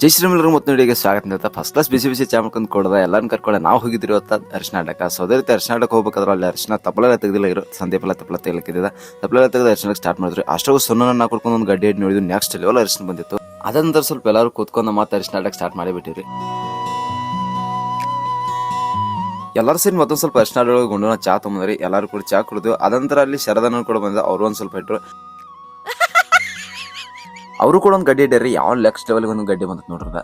ಜೈ ಶ್ರೀಮಲ್ರು ಮತ್ತು ನೋಡಿಗೆ ಸ್ವಾಗತ. ಅಂತ ಫಸ್ಟ್ ಕ್ಲಾಸ್ ಬಿಸಿ ಬಿಸಿ ಚಾ ಮಾಡ್ಕೊಂಡು ಕೊಡದ ಎಲ್ಲರೂ ಕರ್ಕೊಂಡು. ನಾವು ಹೋಗಿದ್ರಿ ಅಂತ ಅರಿಶಿನ ಆಡಕ್ಕೆ ಸೊ ಅದೇ ರೀತಿ ಅರಿಶಿನ ಆಡಕ್ಕೆ ಹೋಗ್ಬೇಕಾದ್ರೆ ಅಲ್ಲಿ ಅರಿಶಿನ ತಪ್ಪಲೆಲ್ಲ ತೆಗೆದಿಲ್ಲ ಇರೋ ಸಂದೇಪಲ್ಲ ತಪ್ಪಲ ತೆಗ್ಲಿಕ್ಕಿದ್ದ ತಪ್ಪಲೆಲ್ಲ ತೆಗೆದು ಅರಿಶಿನಕ್ಕೆ ಸ್ಟಾರ್ಟ್ ಮಾಡಿದ್ರು. ಅಷ್ಟೊಂದು ಸೊನ್ನ ಕೊಡ್ಕೊಂಡು ಒಂದು ಗಡ್ಡಿ ಹಿಟ್ಟು ನೋಡಿದ್ವಿ. ನೆಕ್ಸ್ಟ್ ಲೆವೆಲ್ ಅರಿಶಿನ ಬಂದಿತ್ತು. ಅದ ನಂತರ ಸ್ವಲ್ಪ ಎಲ್ಲರೂ ಕೂತ್ಕೊಂಡು ಮತ್ತೆ ಅರಿಶಿನ ಆಡಕ್ಕೆ ಸ್ಟಾರ್ಟ್ ಮಾಡಿಬಿಟ್ಟಿರಿ ಎಲ್ಲರೂ ಸೇರಿ ಮತ್ತೊಂದು ಸ್ವಲ್ಪ ಅರಿಶಿನ ಆಡೋಳಗೆ ಗುಂಡು ಚಾ ತೊಗೊಂಡ್ರಿ ಎಲ್ಲರೂ ಕೂಡ ಚಾ ಕುಡಿದು ಅದಂತರ ಅಲ್ಲಿ ಶರದನ ಕೂಡ ಬಂದ ಅವರು ಒಂದು ಸ್ವಲ್ಪ ಇಟ್ಟರು ಅವರು ಕೂಡ ಒಂದು ಗಡ್ಡೆ ಇಡ್ಯಾರಿ ಯಾವ ನೆಕ್ಸ್ಟ್ ಲೆವೆಲ್ಗೆ ಒಂದು ಗಡ್ಡೆ ಬಂದತ್ ನೋಡ್ರದ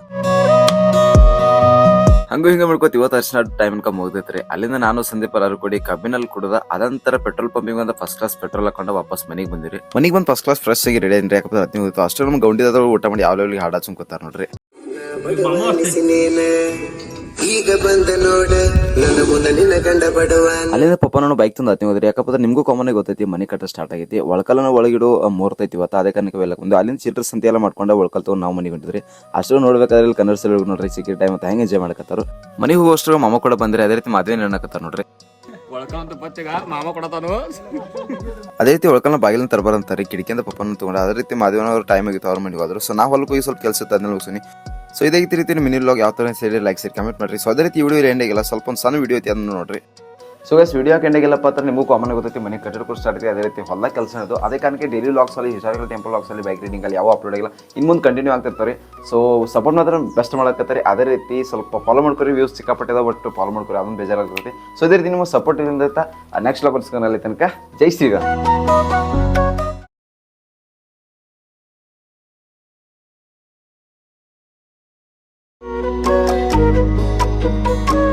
ಹಂಗು ಹಿಂಗ ಮಾಡ್ಕೋತ ಇವತ್ತು ಅರ್ಶನ ಟೈಮ್ ಅನ್ಕ ಮುಗ್ದೈತ್ರಿ. ಅಲ್ಲಿಂದ ನಾನು ಸಂದೀಪ್ ಎಲ್ಲರೂ ಕೂಡಿ ಕಬ್ಬಿನಲ್ಲಿ ಕುಡಿದ ಅದಂತರ ಪೆಟ್ರೋಲ್ ಪಂಪಿಗೆ ಒಂದು ಫಸ್ಟ್ ಕ್ಲಾಸ್ ಪೆಟ್ರೋಲ್ ಹಾಕೊಂಡು ವಾಪಸ್ ಮನೆಗೆ ಬಂದಿರಿ ಮನೆಗೆ ಬಂದು ಫಸ್ಟ್ ಕ್ಲಾಸ್ ಫ್ರೆಶ್ ಆಗಿ ರೆಡಿ ಏನ್ರಿ ಯಾಕಂದ್ರೆ ಹತ್ತು ಮುಗಿತು. ಅಷ್ಟು ನಮ್ಮ ಗೌಂಡಿದಾದ್ರು ಊಟ ಮಾಡಿ ಯಾವ ಲೆವೆಲ್ಗೆ ಹಾಡ ಸುಮ್ಕೋತಾರ ನೋಡ್ರಿ. ಈಗ ಬಂದ ನೋಡ ನನ್ನ ಮುಂದೆ ನಿನ್ನ ಗಂಡ ಬಡವ ಅಲ್ಲಿಂದ ಪಪ್ಪ ನಾನು ಬೈಕ್ ತಂದ ಹತ್ತಿ ಹೋದ್ರಿ ಯಾಕಪ್ಪ ನಿಮ್ಗೂ ಕಾಮನ್ ಗೊತ್ತೈತಿ ಮನೆ ಕಟ್ಟ ಸ್ಟಾರ್ಟ್ ಆಗೈತಿ. ಒಳ್ಕಲನ ಒಳಗಿಡು ಮೂರ್ತೈತಿ ಇವತ್ತು ಅದೇ ಕಾರಣಕ್ಕೆ ಎಲ್ಲ ಒಂದು ಅಲ್ಲಿಂದ ಚಿಲ್ಡ್ರಸ್ ಅಂತ ಎಲ್ಲ ಮಾಡ್ಕೊಂಡು ಒಳಕಲ್ ತಗೊಂಡು ನಾವು ಮನೆಗೆ ಹೊಂಟಿದ್ರಿ ಅಷ್ಟು ನೋಡ್ಬೇಕಾದ್ರೆ ಇಲ್ಲಿ ಕನ್ನಡ ಸಲ ನೋಡ್ರಿ ಸಿಕ್ಕಿ ಟೈಮ್ ಮತ್ತೆ ಹೆಂಗೆ ಎಂಜಾಯ್ ಮಾಡಕತ್ತಾರು. ಮನೆಗೆ ಹೋಗೋಷ್ಟು ಮಾಮ ಕೂಡ ಬಂದ್ರೆ ಅದೇ ರೀತಿ ಮದುವೆ ನೆನಕತ್ತಾರ ನೋಡ್ರಿ. ಅದೇ ರೀತಿ ಒಳಕಲ್ನ ಬಾಗಿಲನ್ನ ತರಬಾರಂತಾರೆ ಕಿಟಕಿಯಿಂದ ಪಪ್ಪನ ತಗೊಂಡು ಅದೇ ರೀತಿ ಮದುವೆನವ್ರ ಟೈಮ್ ಆಗಿತ್ತು ಅವ್ರ ಮನೆಗೆ ಹೋದ್ರು. ಸೊ ನಾವು ಹೊಲಕ್ಕೆ ಹೋಗಿ ಸ್ವಲ್ಪ ಕೆಲಸ ಇತ್ತು ಅದನ್ನ ಮುಗಿಸಿನಿ ಸೊ ಇದೇ ರೀತಿ ಮಿನಿ ಲಾಗ್ ಯಾವ ಥರ ಸೇರಿ ಲೈಕ್ ಸೇರಿ ಕಮೆಂಟ್ ಮಾಡಿರಿ. ಸೊ ಅದೇ ರೀತಿ ವಿಡಿಯೋ ಎಂಡ್ ಆಗಿಲ್ಲ ಸ್ವಲ್ಪ ಒಂದು ಸಣ್ಣ ವಿಡಿಯೋ ಐತಿ ಅದನ್ನು ನೋಡ್ರಿ. ಸೊ ಎಸ್ ವಿಡಿಯೋ ಎಂಡಾಗಿಲ್ಲಪ್ಪ ಅಂದ್ರೆ ನಿಮಗೂ ಕಾಮನ್ ಗೊತ್ತೈತಿ. ಮನೆ ಕಟ್ಟಡ ಸ್ಟಾರ್ಟ್ ಇದೆ ಅದೇ ರೀತಿ ಹೊಲ ಕೆಲಸ ಇದು ಅದೇ ಕಾರಣಕ್ಕೆ ಡೈಲಿ ಲಾಗ್ಸ್ ಅಲ್ಲಿ ಹಿಸ್ಟಾರಿಕಲ್ ಟೆಂಪಲ್ ಲಾಗ್ಸ್ ಅಲ್ಲಿ ಬೈಕ್ ರೈಡಿಂಗ್ ಅಲ್ಲಿ ಯಾವ ಅಪ್ಲೋಡ್ ಆಗಿಲ್ಲ. ಇನ್ನು ಮುಂದೆ ಕಂಟಿನ್ಯೂ ಆಗ್ತಿರ್ತಾರೆ. ಸೊ ಸಪೋರ್ಟ್ ಮಾತ್ರ ಬೆಸ್ಟ್ ಮಾಡಕತ್ತಾರೆ. ಅದೇ ರೀತಿ ಸ್ವಲ್ಪ ಫಾಲೋ ಮಾಡ್ಕೊರಿ. ವ್ಯೂಸ್ ಸಿಕ್ಕಾಪಟ್ಟಿದ ಒಟ್ಟು ಫಾಲೋ ಮಾಡ್ಕೊರಿ. ಅದೊಂದು ಬೇಜಾರಾಗ್ತೈತಿ. ಸೊ ಇದೇ ರೀತಿ ನಿಮ್ಮ ಸಪೋರ್ಟ್ ಇಂದ ನೆಕ್ಸ್ಟ್ ಲಾಗ್ ತನಕ. ಜೈ ಶ್ರೀರಾಮ್. Thank you.